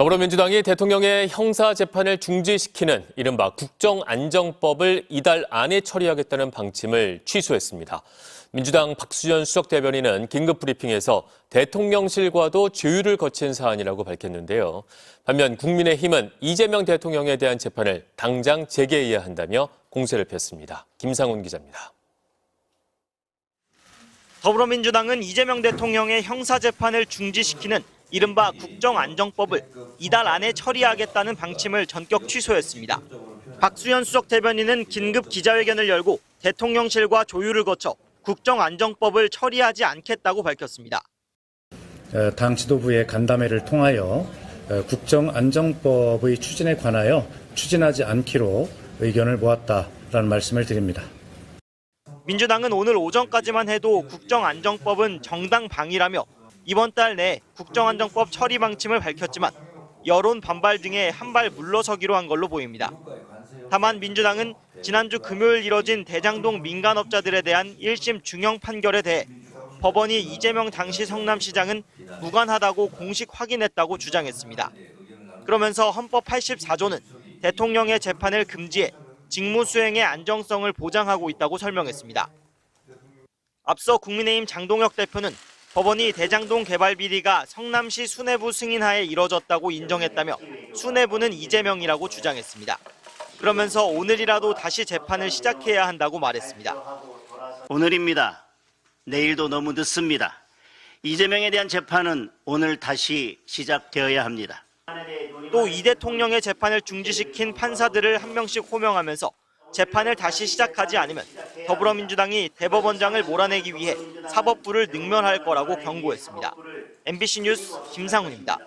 더불어민주당이 대통령의 형사 재판을 중지시키는 이른바 국정안정법을 이달 안에 처리하겠다는 방침을 취소했습니다. 민주당 박수현 수석 대변인은 긴급 브리핑에서 대통령실과도 조율을 거친 사안이라고 밝혔는데요. 반면 국민의힘은 이재명 대통령에 대한 재판을 당장 재개해야 한다며 공세를 폈습니다. 김상훈 기자입니다. 더불어민주당은 이재명 대통령의 형사 재판을 중지시키는 이른바 국정안정법을 이달 안에 처리하겠다는 방침을 전격 취소했습니다. 박수현 수석 대변인은 긴급 기자회견을 열고 대통령실과 조율을 거쳐 국정안정법을 처리하지 않겠다고 밝혔습니다. 어, 당 지도부의 간담회를 통하여 어, 국정안정법의 추진에 관하여 추진하지 않기로 의견을 모았다라는 말씀을 드립니다. 민주당은 오늘 오전까지만 해도 국정안정법은 정당 방위라며 이번 달 내 국정안정법 처리 방침을 밝혔지만 여론 반발 등에 한 발 물러서기로 한 걸로 보입니다. 다만 민주당은 지난주 금요일 이뤄진 대장동 민간업자들에 대한 1심 중형 판결에 대해 법원이 이재명 당시 성남시장은 무관하다고 공식 확인했다고 주장했습니다. 그러면서 헌법 84조는 대통령의 재판을 금지해 직무 수행의 안정성을 보장하고 있다고 설명했습니다. 앞서 국민의힘 장동혁 대표는 법원이 대장동 개발 비리가 성남시 수뇌부 승인하에 이뤄졌다고 인정했다며 수뇌부는 이재명이라고 주장했습니다. 그러면서 오늘이라도 다시 재판을 시작해야 한다고 말했습니다. 오늘입니다. 내일도 너무 늦습니다. 이재명에 대한 재판은 오늘 다시 시작되어야 합니다. 또 이 대통령의 재판을 중지시킨 판사들을 한 명씩 호명하면서 재판을 다시 시작하지 않으면 더불어민주당이 대법원장을 몰아내기 위해 사법부를 능멸할 거라고 경고했습니다. MBC 뉴스 김상훈입니다.